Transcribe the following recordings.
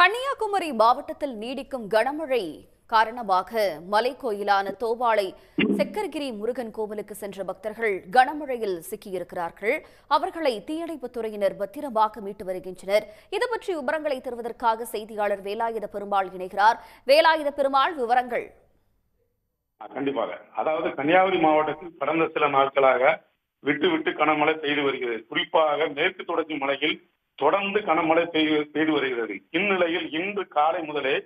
கன்னியாகுமரி மாவட்டத்தில் நீடிக்கும் கனமழை காரணமாக மலை கோயிலான தோவாளை செக்கர்கிரி முருகன் கோவிலுக்கு சென்ற பக்தர்கள் கனமழையில் சிக்கியிருக்கிறார்கள். அவர்களை தீயணைப்புத் துறையினர் பத்திரமாக மீட்டு வருகின்றனர். இது பற்றி விவரங்களை தருவதற்காக செய்தியாளர் வேலாயுத பெருமாள் இணைகிறார். வேலாயுத பெருமாள் விவரங்கள். கண்டிப்பாக. அதாவது கன்னியாகுமரி மாவட்டத்தில் கடந்த சில நாட்களாக விட்டு விட்டு கனமழை பெய்து வருகிறது. குறிப்பாக மேற்கு தொடர்ச்சி மலையில் தொடர்ந்து கனமழை பெய்து பெய்து வருகிறது. இந்நிலையில் இன்று காலை முதலே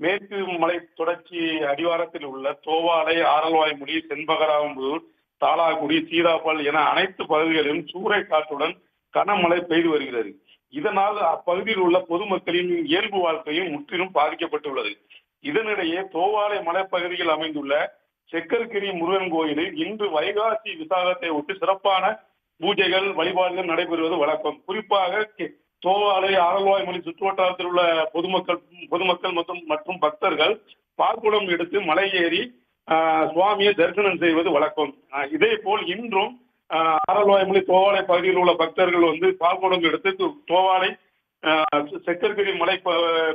மேற்கு மலை தொடர்ச்சி அடிவாரத்தில் உள்ள தோவாலை ஆரல்வாய்மொழி செண்பகராம்பூர் தாளாகுடி சீதாபால் என அனைத்து பகுதிகளிலும் சூறை காற்றுடன் கனமழை பெய்து வருகிறது. இதனால் அப்பகுதியில் உள்ள பொதுமக்களின் இயல்பு வாழ்க்கையும் முற்றிலும் பாதிக்கப்பட்டுள்ளது. இதனிடையே தோவாலை மலைப்பகுதியில் அமைந்துள்ள செக்கர்கிரி முருகன் கோயிலில் இன்று வைகாசி விசாகத்தை ஒட்டி சிறப்பான பூஜைகள் வழிபாடுகள் நடைபெறுவது வழக்கம். குறிப்பாக கே- தோவாலை ஆரல்வாய்மொழி சுற்றுவட்டாரத்தில் உள்ள பொதுமக்கள் பொதுமக்கள் மற்றும் மற்றும் பக்தர்கள் பால்குடம் எடுத்து மலை ஏறி சுவாமியை தரிசனம் செய்வது வழக்கம். இதே போல் இன்றும் ஆரல்வாய்மொழி தோவாலை பகுதியில் உள்ள பக்தர்கள் வந்து பால்குடம் எடுத்து தோவாலை செக்கர்கிரி மலை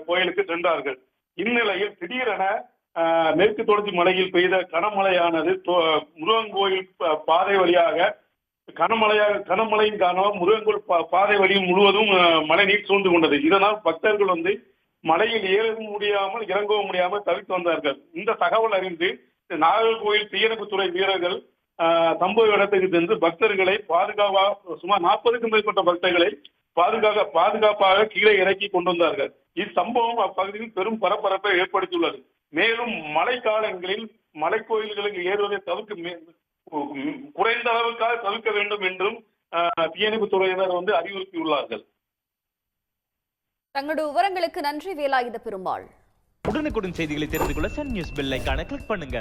கோயிலுக்கு சென்றார்கள். இந்நிலையில் திடீரென மேற்கு தொடர்ச்சி மலையில் பெய்த கனமழையானது முருகன் கோயில் பாதை வழியாக கனமழையாக கனமழையின் காரணமாக முருகன் பா- பாதை வழி முழுவதும் மழை நீர் சூழ்ந்து கொண்டது. இதனால் பக்தர்கள் வந்து மலையில் ஏறவும் முடியாமல் இறங்கவும் முடியாமல் தவித்து வந்தார்கள். இந்த தகவல் அறிந்து நாகர்கோயில் தீயணைப்புத்துறை வீரர்கள் ஆஹ், சம்பவ இடத்துக்கு சென்று பக்தர்களை பாதுகாப்பாக சுமார் நாற்பதுக்கும் மேற்பட்ட பக்தர்களை பாதுகாக்க பாதுகாப்பாக கீழே இறக்கி கொண்டு வந்தார்கள். இச்சம்பவம் அப்பகுதியில் பெரும் பரபரப்பை ஏற்படுத்தியுள்ளது. மேலும் மழைக்காலங்களில் மலைக்கோயில்களுக்கு ஏறுவதை தவிர்க்க மே- குறைந்த அளவுக்காக தவிர்க்க வேண்டும் என்றும் ஆஹ், தீயணைப்புத் துறையினர் வந்து அறிவுறுத்தியுள்ளார்கள். தங்களுடைய விவரங்களுக்கு நன்றி வேலாயுத பெருமாள். உடனுக்குடன் செய்திகளை தெரிந்து கொள்ள சன் நியூஸ் பெல் ஐகானை கிளிக் பண்ணுங்க.